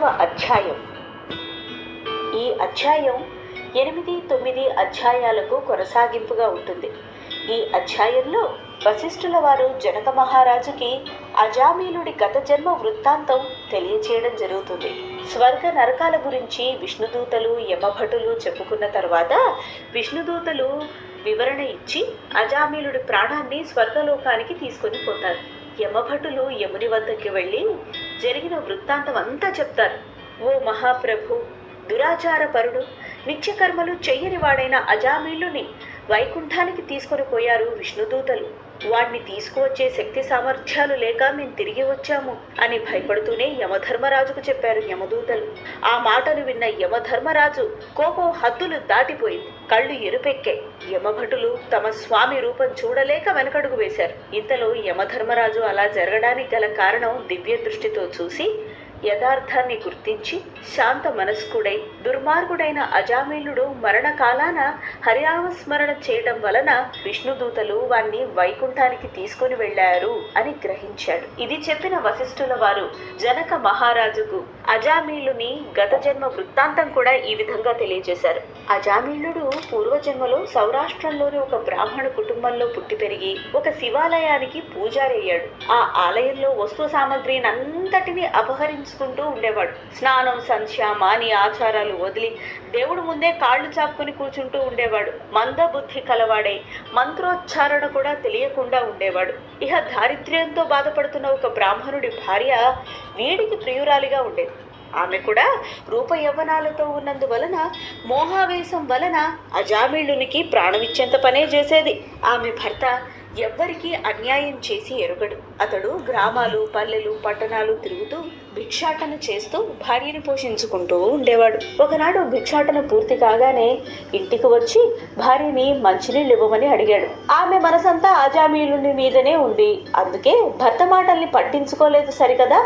పదవ అధ్యాయం. ఈ అధ్యాయం ఎనిమిది తొమ్మిది అధ్యాయాలకు కొనసాగింపుగా ఉంటుంది. ఈ అధ్యాయంలో వశిష్ఠుల వారు జనక మహారాజుకి అజామీలుడి గత జన్మ వృత్తాంతం తెలియచేయడం జరుగుతుంది. స్వర్గ నరకాల గురించి విష్ణుదూతలు యమభటులు చెప్పుకున్న తర్వాత విష్ణుదూతలు వివరణ ఇచ్చి అజామీలుడి ప్రాణాన్ని స్వర్గలోకానికి తీసుకొని పోతారు. యమభటులు యముని వద్దకి వెళ్ళి జరిగిన వృత్తాంతం అంతా చెప్తారు. ఓ మహాప్రభు దురాచార పరుడు నిత్యకర్మలు చెయ్యని వాడైన అజామీలుని వైకుంఠానికి తీసుకొని పోయారు విష్ణుదూతలు. వాణ్ణి తీసుకువచ్చే శక్తి సామర్థ్యాలు లేక మేము తిరిగి వచ్చాము అని భయపడుతూనే యమధర్మరాజుకు చెప్పారు యమదూతలు. ఆ మాటలు విన్న యమధర్మరాజు కోపం హద్దులు దాటిపోయింది. కళ్ళు ఎరుపెక్కాయి యమభటులు తమ స్వామి రూపం చూడలేక వెనకడుగు వేశారు. ఇంతలో యమధర్మరాజు అలా జరగడానికి గల కారణం దివ్య దృష్టితో చూసి యథార్థాన్ని గుర్తించి శాంత మనస్కుడై దుర్మార్గుడైన అజామీలుడు మరణకాలాన హరినామస్మరణ చేయడం వలన విష్ణుదూతలు వాణ్ణి వైకుంఠానికి తీసుకుని వెళ్ళారు అని గ్రహించాడు. ఇది చెప్పిన వశిష్ఠుల వారు జనక మహారాజుకు అజామీలుని గత జన్మ వృత్తాంతం కూడా ఈ విధంగా తెలియజేశారు. అజామీలుడు పూర్వజన్మలో సౌరాష్ట్రంలోని ఒక బ్రాహ్మణ కుటుంబంలో పుట్టి పెరిగి ఒక శివాలయానికి పూజారయ్యాడు. ఆ ఆలయంలో వస్తు సామాగ్రిని అంతటిని అపహరించుకుంటూ ఉండేవాడు. స్నానం సంధ్య మాని ఆచారాలు వదిలి దేవుడు ముందే కాళ్ళు చాపుకొని కూర్చుంటూ ఉండేవాడు. మందబుద్ధి కలవాడై మంత్రోచ్చారణ కూడా తెలియకుండా ఉండేవాడు. ఇహ దారిద్ర్యంతో బాధపడుతున్న ఒక బ్రాహ్మణుడి భార్య వీడికి ప్రియురాలిగా ఉండేది. ఆమె కూడా రూప యవ్వనాలతో ఉన్నందువలన మోహావేశం వలన అజామీళునికి ప్రాణమిచ్చేంత పనే చేసేది. ఆమె భర్త ఎవ్వరికీ అన్యాయం చేసి ఎరుగడు. అతడు గ్రామాలు పల్లెలు పట్టణాలు తిరుగుతూ భిక్షాటన చేస్తూ భార్యని పోషించుకుంటూ ఉండేవాడు. ఒకనాడు భిక్షాటన పూర్తి కాగానే ఇంటికి వచ్చి భార్యని మంచినీళ్ళు ఇవ్వమని అడిగాడు. ఆమె మనసంతా ఆజామీలుని మీదనే ఉంది. అందుకే భర్త మాటల్ని పట్టించుకోలేదు సరికదా?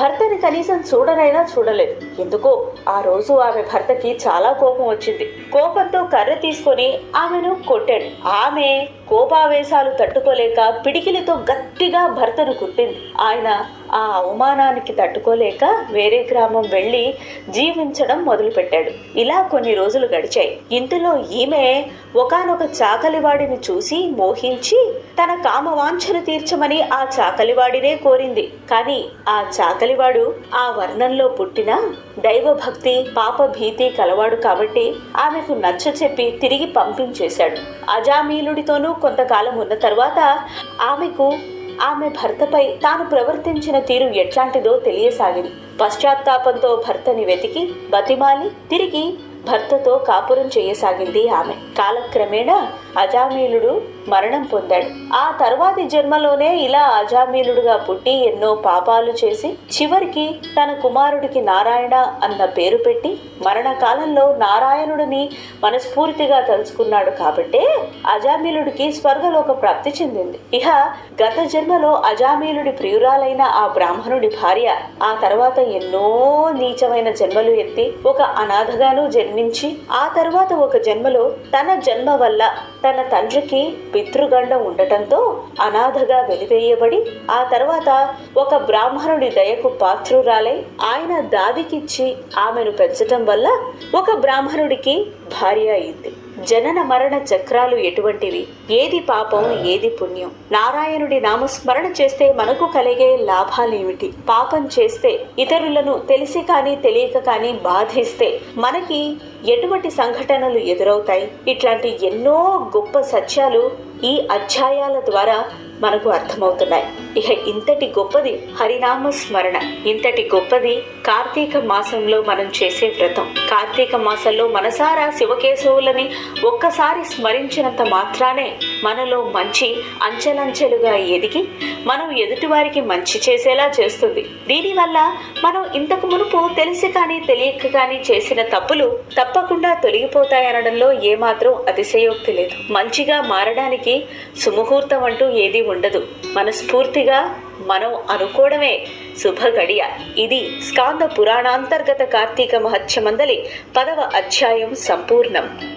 భర్తని కనీసం చూడనైనా చూడలేదు. ఎందుకో ఆ రోజు ఆమె భర్తకి చాలా కోపం వచ్చింది. కోపంతో కర్ర తీసుకొని ఆమెను కొట్టాడు. ఆమె కోపావేశాలు తట్టుకోలేక పిడికిలితో గట్టిగా భర్తను కుట్టింది. ఆయన ఆ అవమానానికి తట్టుకోలేక వేరే గ్రామం వెళ్ళి జీవించడం మొదలుపెట్టాడు. ఇలా కొన్ని రోజులు గడిచాయి. ఇంతలో ఈమె ఒకానొక చాకలివాడిని చూసి మోహించి తన కామవాంఛను తీర్చమని ఆ చాకలివాడినే కోరింది. కానీ ఆ చాకలివాడు ఆ వర్ణంలో పుట్టిన దైవభక్తి పాప భీతి కలవాడు కాబట్టి ఆమెకు నచ్చ చెప్పి తిరిగి పంపించేశాడు. అజామీలుడితోనూ కొంతకాలం ఉన్న తర్వాత ఆమెకు ఆమె భర్తపై తాను ప్రవర్తించిన తీరు ఎట్లాంటిదో తెలియసాగింది. పశ్చాత్తాపంతో భర్తని వెతికి బతిమాలి తిరిగి భర్తతో కాపురం చేయసాగింది ఆమె. కాలక్రమేణా అజామీలుడు మరణం పొందాడు. ఆ తర్వాతి జన్మలోనే ఇలా అజామీలుడుగా పుట్టి ఎన్నో పాపాలు చేసి చివరికి తన కుమారుడికి నారాయణ అన్న పేరు పెట్టి మరణకాలంలో నారాయణుడిని మనస్ఫూర్తిగా తలుచుకున్నాడు కాబట్టే అజామీలుడికి స్వర్గలోక ప్రాప్తి చెందింది. ఇహ గత జన్మలో అజామీలుడి ప్రియురాలైన ఆ బ్రాహ్మణుడి భార్య ఆ తర్వాత ఎన్నో నీచమైన జన్మలు ఎత్తి ఒక అనాథగాను జన్మించి ఆ తర్వాత ఒక జన్మలో తన జన్మ వల్ల తన తండ్రికి పితృగండం ఉండటంతో అనాథగా వెలివేయబడి ఆ తర్వాత ఒక బ్రాహ్మణుడి దయకు పాత్రురాలై ఆయన దాదికిచ్చి ఆమెను పెంచటం వల్ల ఒక బ్రాహ్మణుడికి భార్య అయింది. జనన మరణ చక్రాలు ఎటువంటివి? ఏది పాపం ఏది పుణ్యం? నారాయణుడి నామస్మరణ చేస్తే మనకు కలిగే లాభాలేమిటి? పాపం చేస్తే ఇతరులను తెలిసి కానీ తెలియక కానీ బాధిస్తే మనకి ఎటువంటి సంఘటనలు ఎదురవుతాయి? ఇట్లాంటి ఎన్నో గొప్ప సత్యాలు ఈ అధ్యాయాల ద్వారా మనకు అర్థమవుతున్నాయి. ఇక ఇంతటి గొప్పది హరినామ స్మరణ. ఇంతటి గొప్పది కార్తీక మాసంలో మనం చేసే వ్రతం. కార్తీక మాసంలో మనసారా శివకేశవులని ఒక్కసారి స్మరించినంత మాత్రానే మనలో మంచి అంచెలంచెలుగా ఎదిగి మనం ఎదుటివారికి మంచి చేసేలా చేస్తుంది. దీనివల్ల మనం ఇంతకు మునుపు తెలిసి కానీ తెలియక కానీ చేసిన తప్పులు తప్పకుండా తొలగిపోతాయనడంలో ఏమాత్రం అతిశయోక్తి లేదు. మంచిగా మారడానికి సుముహూర్తం అంటూ ఏదీ ఉండదు. మనస్ఫూర్తిగా మనం అనుకోవడమే శుభ గడియ. ఇది స్కాంద పురాణాంతర్గత కార్తీక మహత్యమందలి పదవ అధ్యాయం సంపూర్ణం.